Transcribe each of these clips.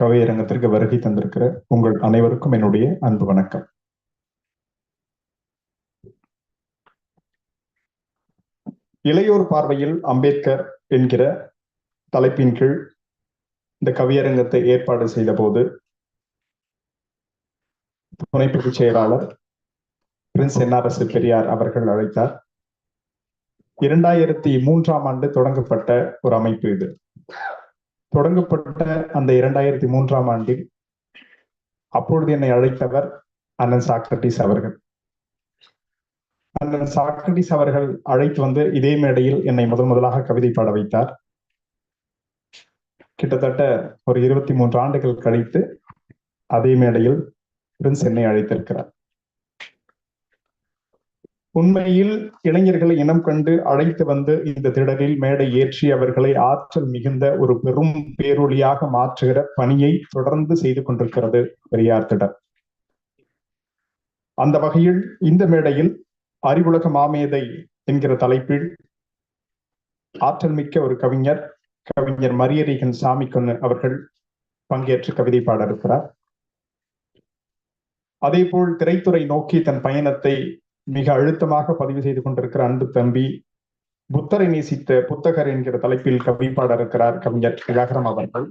கவியரங்கத்திற்கு வருகை தந்திருக்கிற உங்கள் அனைவருக்கும் என்னுடைய அன்பு வணக்கம். இளையோர் பார்வையில் அம்பேத்கர் என்கிற தலைப்பின் கீழ் இந்த கவியரங்கத்தை ஏற்பாடு செய்த போது துணை பொதுச் செயலாளர் பிரின்ஸ் என்ஆர்எஸ் பெரியார் அவர்கள் அழைத்தார். இரண்டாயிரத்தி மூன்றாம் ஆண்டு தொடங்கப்பட்ட ஒரு அமைப்பு இது. தொடங்கப்பட்ட அந்த இரண்டாயிரத்தி மூன்றாம் ஆண்டில் அப்பொழுது என்னை அழைத்தவர் அண்ணன் சாக்ரட்டிஸ் அவர்கள். அண்ணன் சாக்ரட்டிஸ் அவர்கள் அழைத்து வந்து இதே மேடையில் என்னை முதன் முதலாக கவிதை பாட வைத்தார். கிட்டத்தட்ட ஒரு இருபத்தி மூன்று ஆண்டுகள் கழித்து அதே மேடையில் பிரின்ஸ் என்னை அழைத்திருக்கிறார். உண்மையில் இளைஞர்களை இனம் கண்டு அழைத்து வந்து இந்த திடலில் மேடை ஏற்றி அவர்களை ஆற்றல் மிகுந்த ஒரு பெரும் பேரொழியாக மாற்றுகிற பணியை தொடர்ந்து செய்து கொண்டிருக்கிறது பெரியார் திடல். அந்த வகையில் இந்த மேடையில் அறிவுலக மாமேதை என்கிற தலைப்பில் ஆற்றல் மிக்க ஒரு கவிஞர் கவிஞர் மரியரீகன் சாமிக்கொன்னு அவர்கள் பங்கேற்று கவிதை பாட இருக்கிறார். அதே போல் திரைத்துறை நோக்கி தன் பயணத்தை மிக அழுத்தமாக பதிவு செய்து கொண்டிருக்கிற அன்பு தம்பி புத்தரை நேசித்த புத்தகர் என்கிற தலைப்பில் கவி பாட இருக்கிறார் கவிஞர் தியாகரம் அவர்கள்.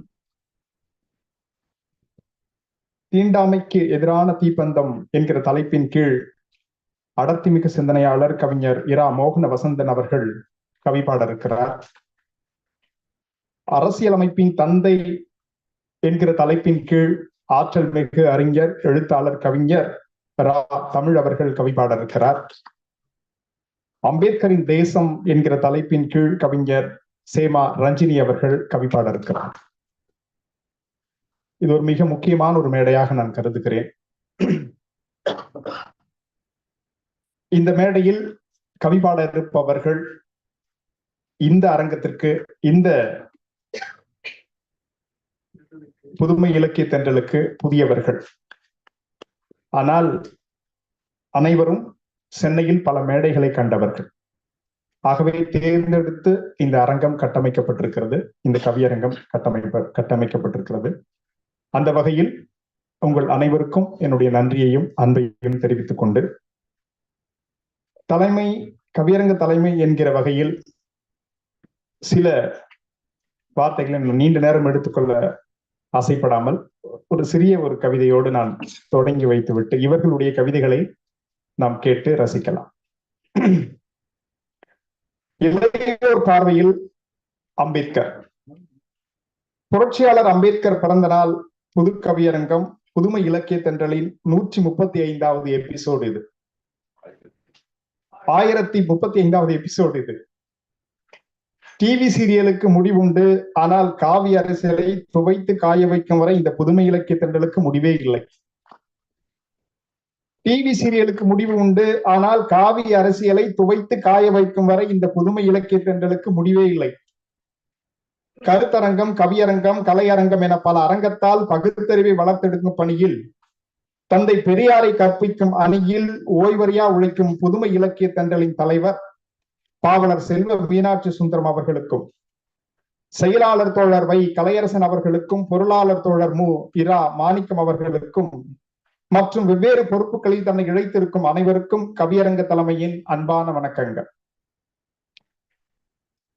தீண்டாமைக்கு எதிரான தீப்பந்தம் என்கிற தலைப்பின் கீழ் அடர்த்திமிகு சிந்தனையாளர் கவிஞர் இரா மோகன வசந்தன் அவர்கள் கவி பாட இருக்கிறார் அரசியலமைப்பின் தந்தை என்கிற தலைப்பின் கீழ் ஆற்றல் மிகு அறிஞர் எழுத்தாளர் கவிஞர் ரா தமிழ் அவர்கள் கவி பாட இருக்கிறார் அம்பேத்கரின் தேசம் என்கிற தலைப்பின் கீழ் கவிஞர் சேமா ரஞ்சினி அவர்கள் கவி பாட இருக்கிறார் இது ஒரு மிக முக்கியமான ஒரு மேடையாக நான் கருதுகிறேன். இந்த மேடையில் கவி பாட இருப்பவர்கள் இந்த அரங்கத்திற்கு இந்த புதுமை இலக்கிய தென்றலுக்கு புதியவர்கள். ஆனால் அனைவரும் சென்னையில் பல மேடைகளை கண்டவர்கள். ஆகவே தேர்ந்தெடுத்து இந்த அரங்கம் கட்டமைக்கப்பட்டிருக்கிறது. இந்த கவியரங்கம் கட்டமைப்ப கட்டமைக்கப்பட்டிருக்கிறது. அந்த வகையில் உங்கள் அனைவருக்கும் என்னுடைய நன்றியையும் அன்பையும் தெரிவித்துக் கொண்டு தலைமை கவியரங்க தலைமை என்கிற வகையில் சில வார்த்தைகளை நீண்ட நேரம் எடுத்துக்கொள்ள ஆசைப்படாமல் ஒரு சிறிய ஒரு கவிதையோடு நான் தொடங்கி வைத்துவிட்டு இவர்களுடைய கவிதைகளை நாம் கேட்டு ரசிக்கலாம். இளையோர் பார்வையில் அம்பேத்கர். புரட்சியாளர் அம்பேத்கர் பிறந்த நாள் புது கவியரங்கம் புதுமை இலக்கிய தென்றலின் நூற்றி முப்பத்தி ஐந்தாவது எபிசோடு இது. ஆயிரத்தி முப்பத்தி ஐந்தாவது எபிசோடு இது. டிவி சீரியலுக்கு முடிவுண்டு. ஆனால் காவி அரசியலை துவைத்து காய வைக்கும் வரை இந்த புதுமை இலக்கிய திரண்டலுக்கு முடிவே இல்லை. டிவி சீரியலுக்கு முடிவு உண்டு. ஆனால் காவி அரசியலை துவைத்து காய வைக்கும் வரை இந்த புதுமை இலக்கிய திரண்டலுக்கு முடிவே இல்லை. கருத்தரங்கம் கவியரங்கம் கலையரங்கம் என பல அரங்கத்தால் பகுத்தறிவை வளர்த்தெடுக்கும் பணியில் தந்தை பெரியாரை கற்பிக்கும் அணியில் ஓய்வறியா உழைக்கும் புதுமை இலக்கிய தண்டலின் தலைவர் பாவலர் செல்வ மீனாட்சி சுந்தரம் அவர்களுக்கும் செயலாளர் தோழர் வை கலையரசன் அவர்களுக்கும் பொருளாளர் தோழர் மு. இரா. மாணிக்கம் அவர்களுக்கும் மற்றும் வெவ்வேறு பொறுப்புகளில் தன்னை இழைத்திருக்கும் அனைவருக்கும் கவியரங்க தலைமையின் அன்பான வணக்கங்கள்.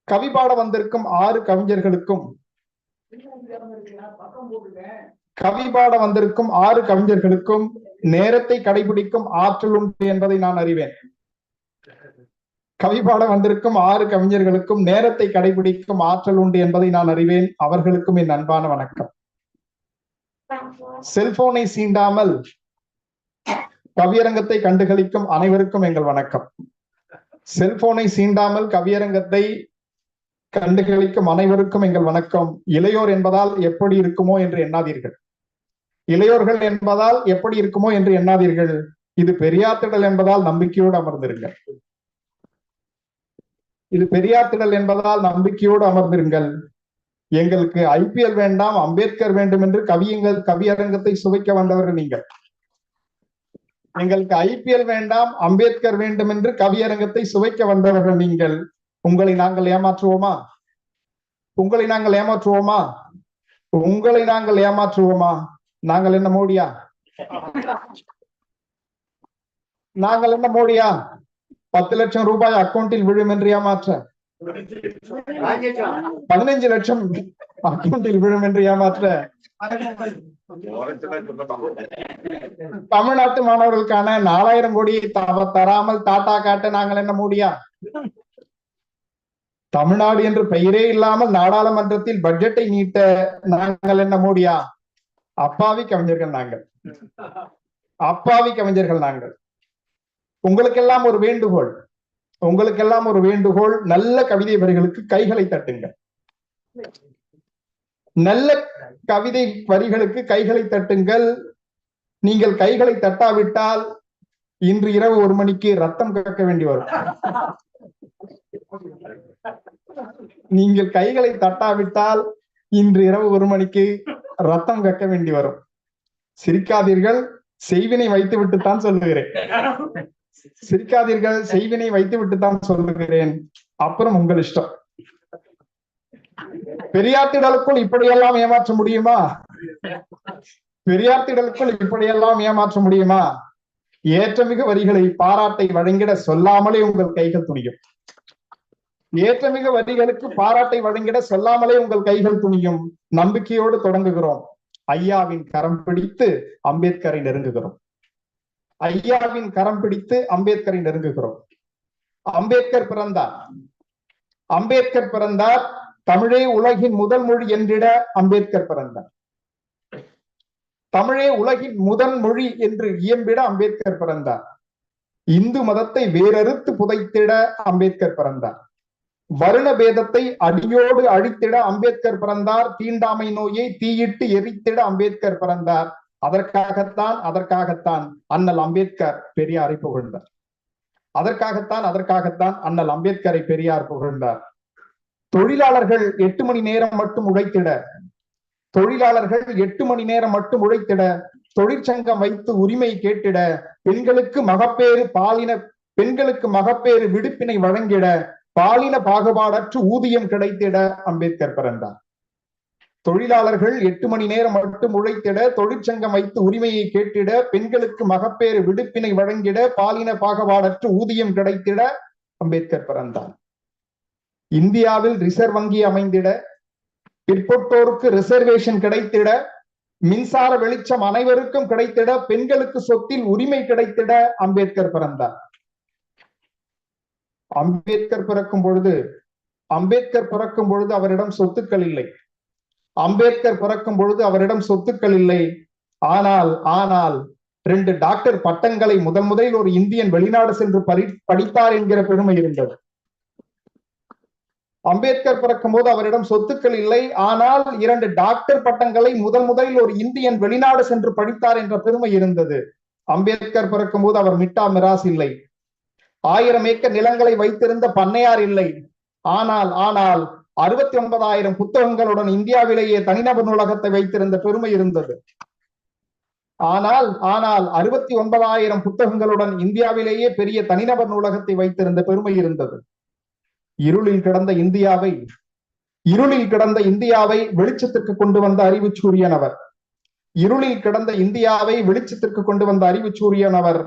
கவி பாட வந்திருக்கும் ஆறு கவிஞர்களுக்கும் கவி பாட வந்திருக்கும் ஆறு கவிஞர்களுக்கும் நேரத்தை கடைபிடிக்கும் ஆற்றல் உண்டு என்பதை நான் அறிவேன். கவி பாட வந்திருக்கும் ஆறு கவிஞர்களுக்கும் நேரத்தை கடைபிடிக்கும் ஆற்றல் உண்டு என்பதை நான் அறிவேன். அவர்களுக்கும் என் அன்பான வணக்கம். செல்போனை சீண்டாமல் கவியரங்கத்தை கண்டுகளிக்கும் அனைவருக்கும் எங்கள் வணக்கம். செல்போனை சீண்டாமல் கவியரங்கத்தை கண்டுகளிக்கும் அனைவருக்கும் எங்கள் வணக்கம். இளையோர் என்பதால் எப்படி இருக்குமோ என்று எண்ணாதீர்கள். இளையோர்கள் என்பதால் எப்படி இருக்குமோ என்று எண்ணாதீர்கள். இது பெரியார் திடல் என்பதால் நம்பிக்கையோடு அமர்ந்திருங்கள். இது பெரியார் திடல் என்பதால் நம்பிக்கையோடு அமர்ந்திருங்கள். எங்களுக்கு ஐபிஎல் வேண்டாம் அம்பேத்கர் வேண்டும் என்று கவியங்கள் கவியரங்கத்தை சுவைக்க வந்தவர்கள் நீங்கள். எங்களுக்கு ஐபிஎல் வேண்டாம் அம்பேத்கர் வேண்டும் என்று கவியரங்கத்தை சுவைக்க வந்தவர்கள் நீங்கள். உங்களை நாங்கள் ஏமாற்றுவோமா? உங்களை நாங்கள் ஏமாற்றுவோமா? உங்களை நாங்கள் ஏமாற்றுவோமா? நாங்கள் என்ன மோடியா? நாங்கள் என்ன மோடியா? பத்து லட்சம் ரூபாய் அக்கௌண்டில் விழும் என்று ஏமாற்ற? பதினைஞ்சு லட்சம் அக்கௌண்டில் விழும் என்று ஏமாற்ற? தமிழ்நாட்டு மாணவர்களுக்கான நாலாயிரம் கோடியை தவ- தராமல் டாடா காட்ட நாங்கள் என்ன முடியா? தமிழ்நாடு என்று பெயரே இல்லாமல் நாடாளுமன்றத்தில் பட்ஜெட்டை நீட்ட நாங்கள் என்ன மூடியா? அப்பாவி கவிஞர்கள் நாங்கள். அப்பாவி கவிஞர்கள் நாங்கள். உங்களுக்கெல்லாம் ஒரு வேண்டுகோள். உங்களுக்கெல்லாம் ஒரு வேண்டுகோள். நல்ல கவிதை வரிகளுக்கு கைகளை தட்டுங்க நல்ல கவிதை வரிகளுக்கு கைகளை தட்டுங்கள். நீங்கள் கைகளை தட்டாவிட்டால் இன்று இரவு ஒரு மணிக்கு ரத்தம் கக்க வேண்டி வரும். நீங்கள் கைகளை தட்டாவிட்டால் இன்று இரவு ஒரு மணிக்கு ரத்தம் கக்க வேண்டி வரும். சிரிக்காதீர்கள். செய்வினை வைத்து விட்டுத்தான் சொல்லுகிறேன். சிரிக்காதீர்கள் செய்வினை வைத்து விட்டுத்தான் சொல்லுகிறேன். அப்புறம் உங்கள் இஷ்டம். பெரியார்த்திடலுக்குள் இப்படியெல்லாம் ஏமாற்ற முடியுமா? பெரியார்த்திடலுக்குள் இப்படியெல்லாம் ஏமாற்ற முடியுமா? ஏற்றமிகு வரிகளை பாராட்டை வழங்கிட சொல்லாமலே உங்கள் கைகள் துணியும். ஏற்றமிகு வரிகளுக்கு பாராட்டை வழங்கிட சொல்லாமலே உங்கள் கைகள் துணியும். நம்பிக்கையோடு தொடங்குகிறோம். ஐயாவின் கரம் பிடித்து அம்பேத்கரை நெருங்குகிறோம். ஐயாவின் கரம் பிடித்து அம்பேத்கரை நெருங்குகிறோம். அம்பேத்கர் பிறந்தார். அம்பேத்கர் பிறந்தார். தமிழே உலகின் முதல் மொழி என்றிட அம்பேத்கர் பிறந்தார். தமிழே உலகின் முதல் மொழி என்று இயம்பிட அம்பேத்கர் பிறந்தார். இந்து மதத்தை வேறறுத்து புதைத்திட அம்பேத்கர் பிறந்தார். வருண பேதத்தை அடியோடு அழித்திட அம்பேத்கர் பிறந்தார். தீண்டாமை நோயை தீயிட்டு எரித்திட அம்பேத்கர் பிறந்தார். அதற்காகத்தான் அதற்காகத்தான் அண்ணல் அம்பேத்கர் பெரியாரை புகழ்ந்தார். அதற்காகத்தான் அதற்காகத்தான் அண்ணல் அம்பேத்கரை பெரியார் புகழ்ந்தார். தொழிலாளர்கள் எட்டு மணி நேரம் மட்டும் உழைத்திட தொழிலாளர்கள் எட்டு மணி நேரம் மட்டும் உழைத்திட தொழிற்சங்கம் வைத்து உரிமை கேட்டிட பெண்களுக்கு மகப்பேறு பாலின பெண்களுக்கு மகப்பேறு விடுப்பினை வழங்கிட பாலின பாகுபாடற்று ஊதியம் கிடைத்திட அம்பேத்கர் பிறந்தார். தொழிலாளர்கள் எட்டு மணி நேரம் மட்டும் உழைத்திட தொழிற்சங்கம் வைத்து உரிமையை கேட்டிட பெண்களுக்கு மகப்பேறு விடுப்பினை வழங்கிட பாலின பாகுபாடற்று ஊதியம் கிடைத்திட அம்பேத்கர் பிறந்தார். இந்தியாவில் ரிசர்வ் வங்கி அமைந்திட பிற்பட்டோருக்கு ரிசர்வேஷன் கிடைத்திட மின்சார வெளிச்சம் அனைவருக்கும் கிடைத்திட பெண்களுக்கு சொத்தில் உரிமை கிடைத்திட அம்பேத்கர் பிறந்தார். அம்பேத்கர் பிறக்கும் பொழுது அம்பேத்கர் பிறக்கும் பொழுது அவரிடம் சொத்துக்கள் இல்லை. அம்பேத்கர் பிறக்கும் பொழுது அவரிடம் சொத்துக்கள் இல்லை. ஆனால் ஆனால் ரெண்டு டாக்டர் பட்டங்களை முதன் முதலில் ஒரு இந்தியன் வெளிநாடு சென்று படி படித்தார் என்கிற பெருமை இருந்தது. அம்பேத்கர் பிறக்கும் போது அவரிடம் சொத்துக்கள் இல்லை. ஆனால் இரண்டு டாக்டர் பட்டங்களை முதல் முதலில் ஒரு இந்தியன் வெளிநாடு சென்று படித்தார் என்ற பெருமை இருந்தது. அம்பேத்கர் பிறக்கும் போது அவர் மிட்டா மிராஸ் இல்லை. ஆயிரம் ஏக்கர் நிலங்களை வைத்திருந்த பண்ணையார் இல்லை. ஆனால் ஆனால் அறுபத்தி ஒன்பதாயிரம் புத்தகங்களுடன் இந்தியாவிலேயே தனிநபர் நூலகத்தை வைத்திருந்த பெருமை இருந்தது. ஆனால் ஆனால் அறுபத்தி ஒன்பதாயிரம் புத்தகங்களுடன் இந்தியாவிலேயே பெரிய தனிநபர் நூலகத்தை வைத்திருந்த பெருமை இருந்தது. இருளில் கிடந்த இந்தியாவை இருளில் கிடந்த இந்தியாவை வெளிச்சத்திற்கு கொண்டு வந்த அறிவு சூரியன் அவர். இருளில் கிடந்த இந்தியாவை வெளிச்சத்திற்கு கொண்டு வந்த அறிவு சூரியன் அவர்.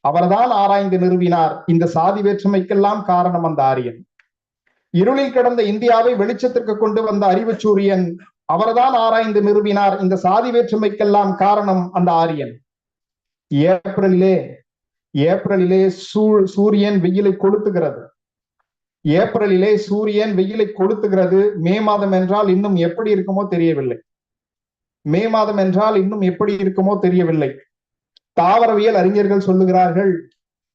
அவர்தான் ஆராய்ந்து நிறுவினார். இந்த சாதி வேற்றுமைக்கெல்லாம் காரணம் அந்த ஆரியன். இருளில் கிடந்த இந்தியாவை வெளிச்சத்திற்கு கொண்டு வந்த அறிவு சூரியன் அவர்தான் ஆராய்ந்து நிறுவினார். இந்த சாதி வேற்றுமைக்கெல்லாம் காரணம் அந்த ஆரியன். ஏப்ரலிலே ஏப்ரலிலே சூரியன் வெயிலை கொளுத்துகிறது. ஏப்ரலிலே சூரியன் வெயிலை கொளுத்துகிறது. மே மாதம் என்றால் இன்னும் எப்படி இருக்குமோ தெரியவில்லை. மே மாதம் என்றால் இன்னும் எப்படி இருக்குமோ தெரியவில்லை. தாவரவியல் அறிஞர்கள் சொல்லுகிறார்கள்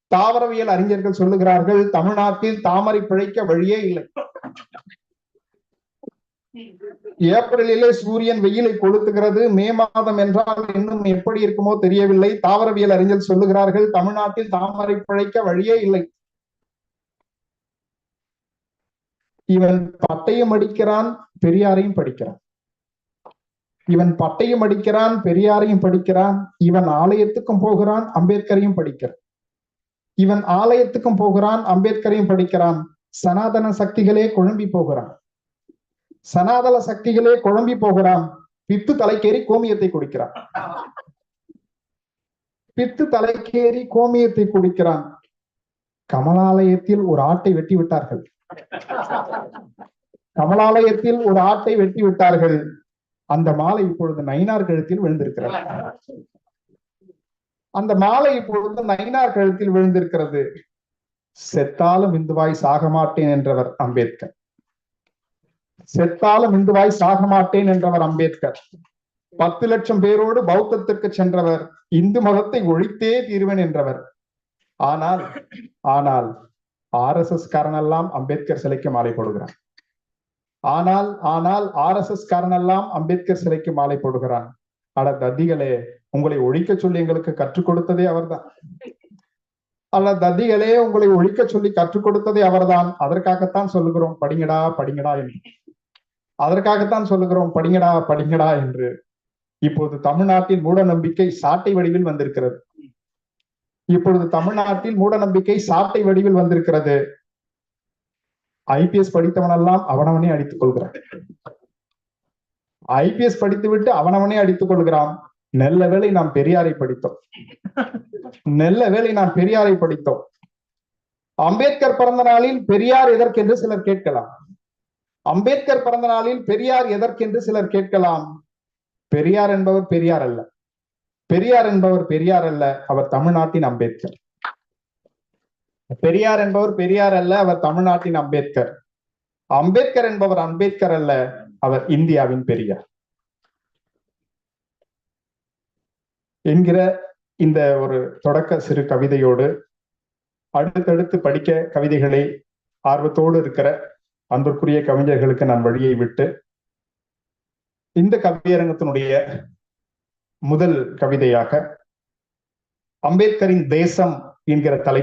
தாவரவியல் அறிஞர்கள் சொல்லுகிறார்கள் தமிழ்நாட்டில் தாமரை பிழைக்க வழியே இல்லை. ஏப்ரலிலே சூரியன் வெயிலை கொளுத்துகிறது. மே மாதம் என்றால் இன்னும் எப்படி இருக்குமோ தெரியவில்லை. தாவரவியல் அறிஞர் சொல்லுகிறார்கள் தமிழ்நாட்டில் தாமரை பிழைக்க வழியே இல்லை. இவன் பட்டயம் அடிக்கிறான் பெரியாரையும் படிக்கிறான். இவன் பட்டயம் அடிக்கிறான் பெரியாரையும் படிக்கிறான். இவன் ஆலயத்துக்கும் போகிறான் அம்பேத்கரையும் படிக்கிறான். இவன் ஆலயத்துக்கும் போகிறான் அம்பேத்கரையும் படிக்கிறான். சனாதன சக்திகளே குழம்பி போகிறான். சனாதன சக்திகளே குழம்பி போகிறான். பித்து தலைக்கேறி கோமியத்தை குடிக்கிறான். பித்து தலைக்கேறி கோமியத்தை குடிக்கிறான். கமலாலயத்தில் ஒரு ஆட்டை வெட்டி விட்டார்கள். கமலாலயத்தில் ஒரு ஆட்டை வெட்டி விட்டார்கள். அந்த மாலை இப்பொழுது நயினார் கழுத்தில் விழுந்திருக்கிறார் அந்த மாலை இப்பொழுது நயினார் கழுத்தில் விழுந்திருக்கிறது. செத்தாலும் இந்துவாய் சாக மாட்டேன் என்றவர் அம்பேத்கர். செத்தாலும் இந்துவாய் சாக மாட்டேன் என்றவர் அம்பேத்கர். பத்து லட்சம் பேரோடு பௌத்தத்திற்கு சென்றவர் இந்து மதத்தை ஒழித்தே தீர்வேன் என்றவர். ஆனால் ஆனால் ஆர் எஸ் எஸ் காரனெல்லாம் அம்பேத்கர் சிலைக்கு மாலை போடுகிறான். ஆனால் ஆனால் ஆர் எஸ் எஸ் காரனெல்லாம் அம்பேத்கர் சிலைக்கு மாலை போடுகிறான். அட தத்திகளே உங்களை ஒழிக்க சொல்லி எங்களுக்கு கற்றுக் கொடுத்ததே அவர்தான். அல்ல தத்திகளே உங்களை ஒழிக்க சொல்லி கற்றுக் கொடுத்ததே அவர்தான். அதற்காகத்தான் சொல்லுகிறோம் படிங்கடா படிங்கடா என்று. அதற்காகத்தான் சொல்லுகிறோம் படிங்கடா படிங்கடா என்று. இப்போது தமிழ்நாட்டின் மூட நம்பிக்கை சாட்டை வடிவில் வந்திருக்கிறது. இப்பொழுது தமிழ்நாட்டில் மூட நம்பிக்கை சாட்டை வடிவில் வந்திருக்கிறது. ஐபிஎஸ் படித்தவனெல்லாம் அவனவனே அடித்துக் கொள்கிறான். ஐபிஎஸ் படித்துவிட்டு அவனவனே அடித்துக் கொள்கிறான். நல்ல வேளை நாம் பெரியாரை படித்தோம். நெல்ல வேளை நாம் பெரியாரை படித்தோம். அம்பேத்கர் பிறந்த நாளில் பெரியார் எதற்கென்று சிலர் கேட்கலாம். அம்பேத்கர் பிறந்த நாளில் பெரியார் எதற்கென்று சிலர் கேட்கலாம். பெரியார் என்பவர் பெரியார் அல்ல. பெரியார் என்பவர் பெரியார் அல்ல. அவர் தமிழ்நாட்டின் அம்பேத்கர். பெரியார் என்பவர் பெரியார் அல்ல. அவர் தமிழ்நாட்டின் அம்பேத்கர். அம்பேத்கர் என்பவர் அம்பேத்கர் அல்ல. அவர் இந்தியாவின் பெரியார். என்கிற இந்த ஒரு தொடக்க சிறு கவிதையோடு அடுத்தடுத்து படிக்க கவிதைகளை ஆர்வத்தோடு இருக்கிற அன்பிற்குரிய கவிஞர்களுக்கு நான் வழியை விட்டு இந்த கவியரங்கத்தினுடைய முதல் கவிதையாக அம்பேத்கரின் தேசம் என்கிற தலை